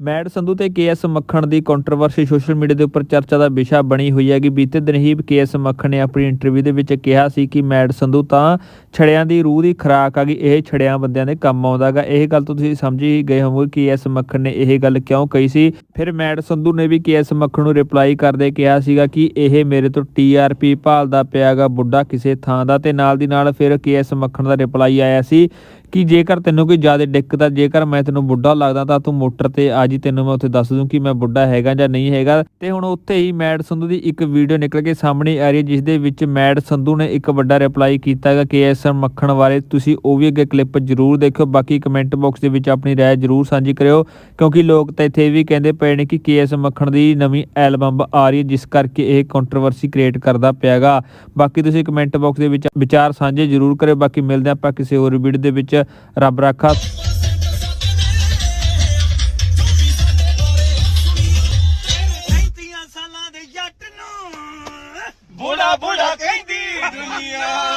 Made Sandhu ਤੇ KS Makhan ਦੀ controversy social media ਦੇ ਉੱਪਰ ਚਰਚਾ ਦਾ ਵਿਸ਼ਾ ਬਣੀ ਹੋਈ ਹੈ ਕਿ ਬੀਤੇ ਦਿਨ ਹੀ ਕੇਐਸ ਮੱਖਣ ਨੇ ਆਪਣੀ ਇੰਟਰਵਿਊ ਦੇ ਵਿੱਚ ਕਿਹਾ ਸੀ ਕਿ ਮੈਡ ਸੰਧੂ ਤਾਂ ਛੜਿਆਂ ਦੀ ਰੂਹ ਦੀ ਖੁਰਾਕ ਆ ਗਈ ਇਹ ਛੜਿਆਂ ਬੰਦਿਆਂ ਦੇ ਕੰਮ ਆਉਂਦਾਗਾ ਇਹ ਗੱਲ ਤੋਂ ਤੁਸੀਂ ਸਮਝ ਹੀ ਗਏ ਹੋਵੋਗੇ ਕਿ ਕੇਐਸ ਮੱਖਣ ਨੇ ਇਹ ਗੱਲ ਕਿਉਂ ਕਹੀ ਸੀ। ਫਿਰ ਮੈਡ ਸੰਧੂ ਨੇ ਵੀ ਕੇਐਸ ਮੱਖਣ ਨੂੰ ਰਿਪਲਾਈ ਕਰਦੇ ਕਿਹਾ ਸੀਗਾ ਕਿ ਇਹ ਮੇਰੇ ਤੋਂ ਟੀਆਰਪੀ ਭਾਲਦਾ ਪਿਆਗਾ ਬੁੱਢਾ ਕਿਸੇ ਥਾਂ ਦਾ ਤੇ ਨਾਲ ਦੀ ਨਾਲ ਫਿਰ ਕੇਐਸ ਮੱਖਣ ਦਾ ਰਿਪਲਾਈ ਆਇਆ ਸੀ। ਕਿ ਜੇਕਰ ਤੈਨੂੰ ਕੋਈ ਜ਼ਿਆਦਾ ਦਿੱਕਤ ਆ, ਜੇਕਰ ਮੈਂ ਤੈਨੂੰ ਬੁੱਢਾ ਲੱਗਦਾ ਤਾਂ ਤੂੰ ਮੋਟਰ ਤੇ ਆ ਜੀ, ਤੈਨੂੰ ਮੈਂ ਉੱਥੇ ਦੱਸ ਦੂੰ ਕਿ ਮੈਂ ਬੁੱਢਾ ਹੈਗਾ ਜਾਂ ਨਹੀਂ ਹੈਗਾ। ਤੇ ਹੁਣ ਉੱਥੇ ਹੀ ਮੈਡ ਸੰਧੂ ਦੀ ਇੱਕ ਵੀਡੀਓ ਨਿਕਲ ਕੇ ਸਾਹਮਣੇ ਆ ਰਹੀ ਹੈ, ਜਿਸ ਦੇ ਵਿੱਚ ਮੈਡ ਸੰਧੂ ਨੇ ਇੱਕ ਵੱਡਾ ਰਿਪਲਾਈ ਕੀਤਾ ਹੈਗਾ ਕੇਐਸ ਮੱਖਣ ਬਾਰੇ ਤੁਸੀਂ ਉਹ ਵੀ ਅੱਗੇ ਕਲਿੱਪ ਜ਼ਰੂਰ ਦੇਖਿਓ, ਬਾਕੀ ਕਮੈਂਟ ਬਾਕਸ ਦੇ ਵਿੱਚ ਆਪਣੀ ਰਾਏ ਜ਼ਰੂਰ ਸਾਂਝੀ ਕਰਿਓ, ਕਿਉਂਕਿ ਲੋਕ ਤਾਂ ਇੱਥੇ ਇਹ ਵੀ ਕਹਿੰਦੇ ਪਏ ਨੇ ਕਿ ਕੇਐਸ ਮੱਖਣ ਦੀ ਨਵੀਂ ਐਲਬਮ ਆ ਰਹੀ ਹੈ, ਜਿਸ ਕਰਕੇ ਇਹ ਕੰਟਰੋਵਰਸੀ ਕ੍ਰੀਏਟ ਕਰਦਾ ਪਿਆਗਾ ਬਾਕੀ ਤੁਸੀਂ ਕਮੈਂਟ ਬਾਕਸ ਦੇ ਵਿੱਚ ਵਿਚਾਰ ਸਾਂਝੇ ਜ਼ਰੂਰ ਕਰਿਓ, ਬਾਕੀ ਮਿਲਦੇ ਹਾਂ ਆਪਾਂ ਕਿਸੇ ਹੋਰ ਵੀਡੀਓ ਦੇ ਵਿੱਚ। ਰੱਬ ਰਾਖਾ। ਪੈਂਤੀਆਂ ਸਾਲਾਂ ਦੇ ਜੱਟ ਨੂੰ ਬੁੜਾ ਬੁੜਾ ਕਹਿੰਦੀ ਦੁਨੀਆ।